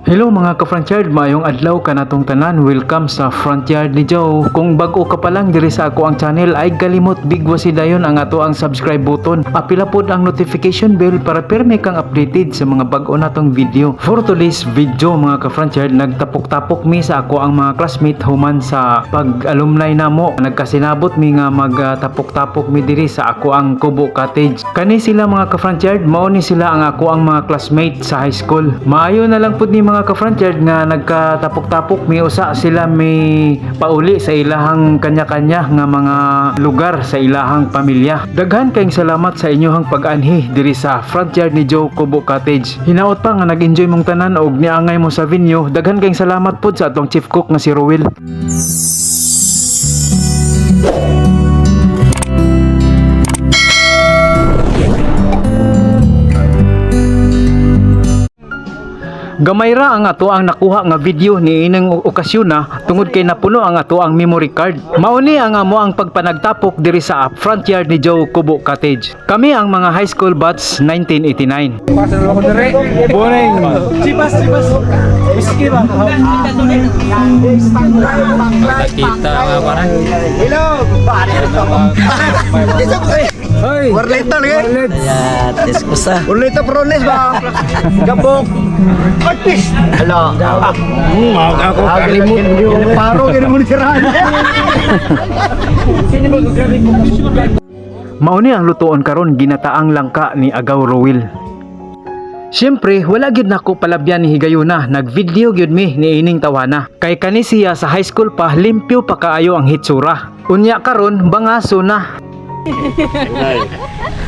Hello mga ka-frontyard, maayong adlaw ka natong tanan. Welcome sa Frontyard ni Joe. Kung bago ka pa lang diri sa ako ang channel, ay galimot bigwa si dayon ang ato ang subscribe button. Apila pod ang notification bell para perme kang updated sa mga bago natong video. For today's video mga ka-frontyard, nagtapok-tapok mi sa ako ang mga classmate human sa pag-alumni namo. Nagkasinabot mi nga magtapok-tapok mi diri sa ako ang Kubo Cottage. Kani sila mga ka-frontyard, mao ni sila ang ako ang mga classmate sa high school. Maayo na lang pud ni mga ka-frontyard nga nagkatapok-tapok mi usa sila may pauli sa ilahang kanya-kanya nga mga lugar sa ilahang pamilya. Daghan kayong salamat sa inyohang pag-anhi diri sa Frontyard ni Joe Kubo Cottage. Hinaot pa nga nag-enjoy mong tanan og niangay mo sa venue. Daghan kayong salamat pud sa atong chief cook nga si Rowel. Gamay ra ang ato ang nakuha nga video ni inang okasyon na tungod kay napuno ang ato ang memory card. Mauni ang amo ang pagpanagtapok diri sa front yard ni Joe Kubo Cottage. Kami ang mga high school batch 1989. Kita nga parang Warleta lagi. ya diskusa. Warleta prones ba? Gabok. Artis. Hala. Hmm, ako kalimut. Paro gini mo ni sirahan. Mauni ang lutuon karon ginataang langka ni Agaw Rowil. Siyempre, wala gyud nako palabyan ni Higayuna, nag-video gyud mi ni ining tawana. Kay kani siya sa high school pa, limpyo pa kaayo ang hitsura. Unya karon bangaso na.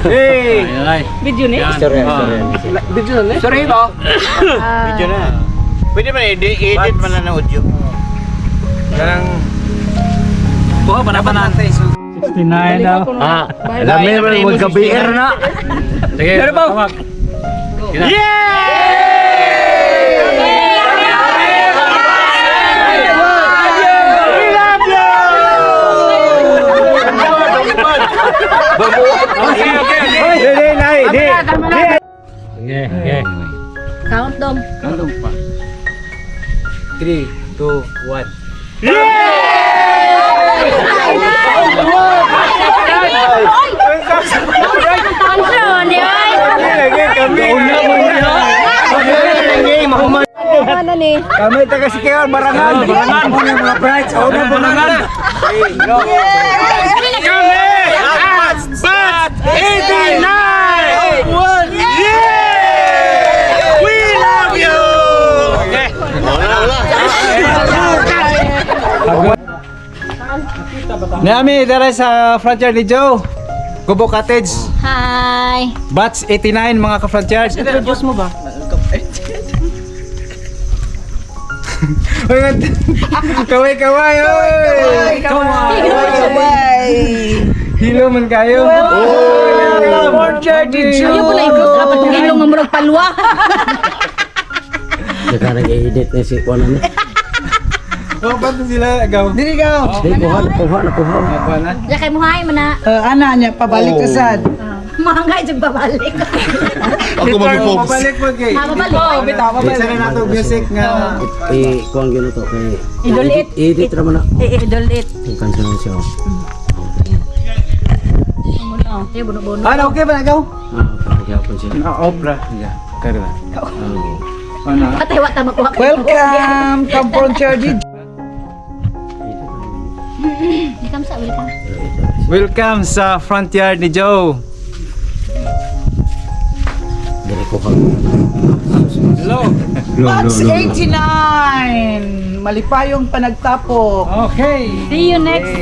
Hey. Ay, Video ni? sorry, sorry. Sorry ba? Video na. Pwede ba i-edit man lang na audio? Karang Buha pa na pa na. 69 daw. Ah, alam mo naman huwag ka BR na. Sige. Pero ba? Dong. 3 2 1. Ano ni ay? Lagi kami. Una mo na. Lagi mahuman. Ano ni? Kami taga Sikiran, Barangan. Barangan. Kami mga brides. Mo na. Bat 89! Nami dara sa frontier ni Joe. Kubo Cottage. Hi. Batch 89 mga ka-frontier. Introduce mo ba? Kaway kaway oy. Kaway. Hilo man kayo. Oh, frontier ni Joe. Ayaw ko na i-vlog apat ng ilong nga murag palwa. Saka nag-edit na si Kuan ano. Oh, ba't sila agaw? Dili ka. Di kuha, kuha na kuha. Ako na. Ya kay mo hay man na. Uh, ana niya pabalik ka sad. Mahangay jud babalik. Ako mag-focus. Pabalik mo kay. Ha babalik. Oh, bitaw pabalik. Isa na nato music nga. Eh, kuha gyud to kay. Idolit. Edit ra man na. Idolit. Ang kanso na siya. Oh, eh. Ano okay ba agaw? Ah, pagyapon siya. Na opera. Yeah, karon. Ah, Ano? Welcome from Frontier Welcome sa front yard ni Joe. Hello. Batch 89. Malipayong panagtapok. Okay. See you next.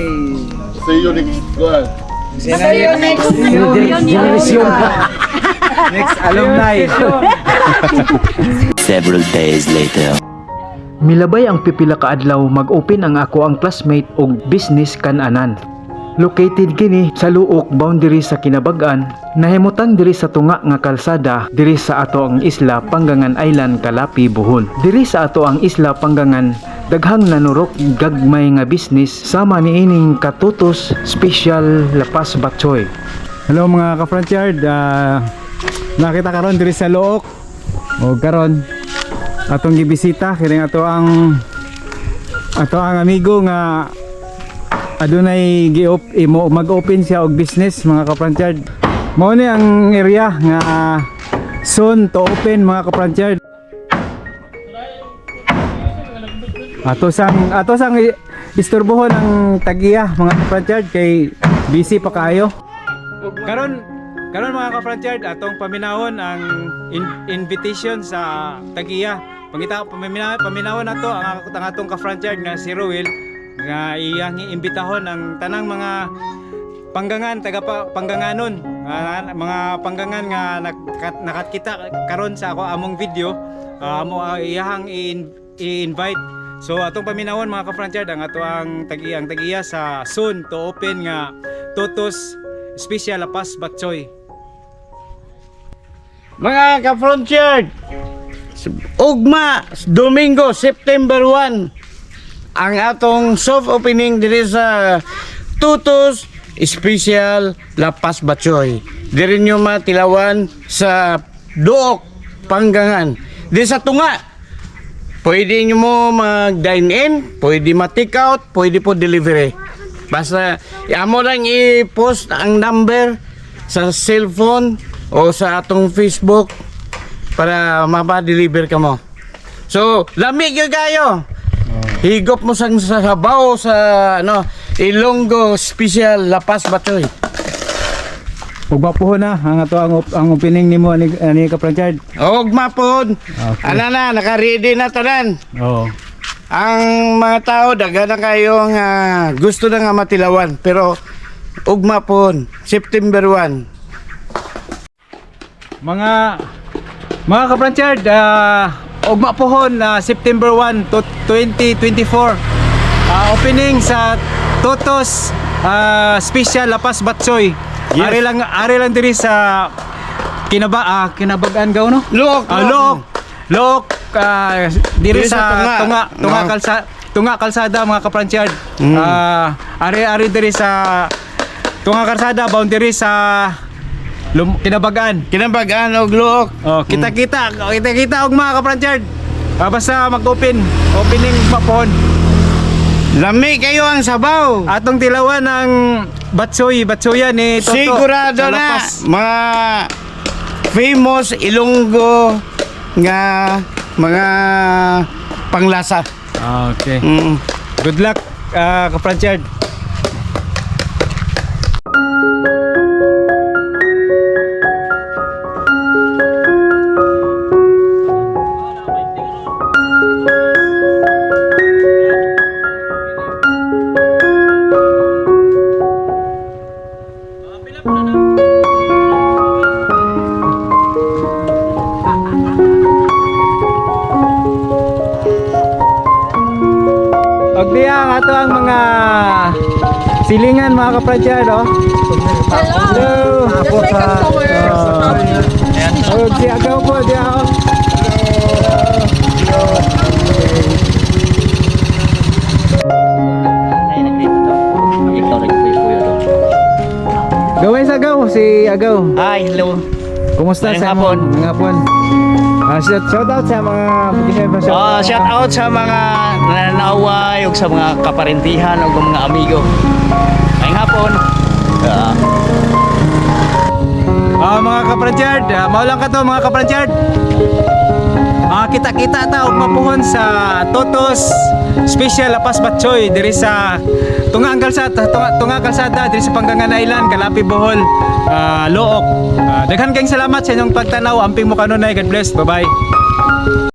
See you next one. See you next Generation. Next alumni. Several days later. Milabay ang pipila ka adlaw mag-open ang ako ang classmate og business kan-anan. Located kini sa luok boundary sa Kinabag-an, nahimutang diri sa tunga nga kalsada diri sa ato ang isla Panggangan Island, Kalapi, Bohol. Diri sa ato ang isla Panggangan, daghang nanurok gagmay nga business sama ni ining katutos special lapas batchoy. Hello mga ka-front yard, Ah, nakita karon diri sa luok. O karon atong gibisita kini ato ang ato ang amigo nga adunay giop imo mag-open siya og business mga kapranchard mao ni ang area nga soon to open mga kapranchard ato sang ato sang isturbohon ang tagiya mga kapranchard kay busy pa kaayo. Karon karon mga kapranchard atong paminahon ang in- invitation sa tagiya. Pangita paminaw paminahon nato ang atong ka-franchard nga si Ruel nga iyang iimbitahon ang tanang mga panggangan taga pa, pangganganon. Ah, mga panggangan nga nakat, nakakita karon sa ako among video. Ah, amo uh, iyahang i-invite. So atong paminawon mga ka-franchard ang ato ang tagiya ang tagiya sa soon to open nga Totos Special Lapas Batchoy Mga ka-frontier, ugma, Domingo, September 1, ang atong soft opening diri sa Tutos Special Lapas Batchoy. Diri nyo matilawan sa Duok, Panggangan. Di sa Tunga, pwede nyo mo mag-dine in, pwede ma-take out, pwede po delivery. Basta, amo lang i-post ang number sa cellphone o sa atong Facebook para mapa-deliver ka mo. So, lamig yung kayo. Higop mo sang sa sabaw sa ano, Ilonggo Special Lapas Batoy. ug mapuhon na ang ato ang, op- ang opening nimo ani, ani ka-franchard Og mapod. Okay. Ano na, naka-ready na tanan. oo Ang mga tao, daga na kayo nga gusto na nga matilawan. Pero, ugma po, September 1. Mga mga kapranchard, uh, ugma pohon na September 1 to 2024. Ah, opening sa Totos ah, Special Lapas Batsoy. Yes. Ari lang ari lang diri sa kinaba ah, kinabagan gaw no? Look, Ah, Look. Look ah, diri Diri sa sa Tunga. Tunga, Tunga No. kalsa Tunga kalsada mga kapranchard. Mm. Ah, ari ari diri sa Tunga kalsada boundary sa Lum- kinabagan. Kinabagaan og luok. Oh, kita-kita, kita-kita og mga kapranchard. Ah, basta mag-open, opening mapon. Lami kayo ang sabaw. Atong tilawan ang Batsoy, Batsoya ni Toto. Sigurado na mga famous Ilonggo nga mga panglasa. Ah, okay. Mm. Good luck, ah, kapranchard. Silingan mga kapranchard, oh. Hello. Hello. Oh, si Agaw po, diya oh. Gawin sa Agaw, si Agaw. Hi, hello. Kumusta Ngayong sa hapon. mo? Ah, shout, shout out sa mga shout, Ah, shout out sa mga nananaway ug sa mga kaparentihan ug mga amigo. Ngayong hapon. Ah, Ah, mga kapranchard, ah, mao lang ka to mga kapranchard. Ah, kita-kita ta og mapuhon sa Totos Special Lapas Batchoy diri sa Tunga ang kalsada, tunga, tunga kalsada diri sa Panggangan Island, Kalapi Bohol, ah, Look. Ah, daghan kayong salamat sa inyong pagtanaw. Amping mo kanunay. God bless. Bye-bye.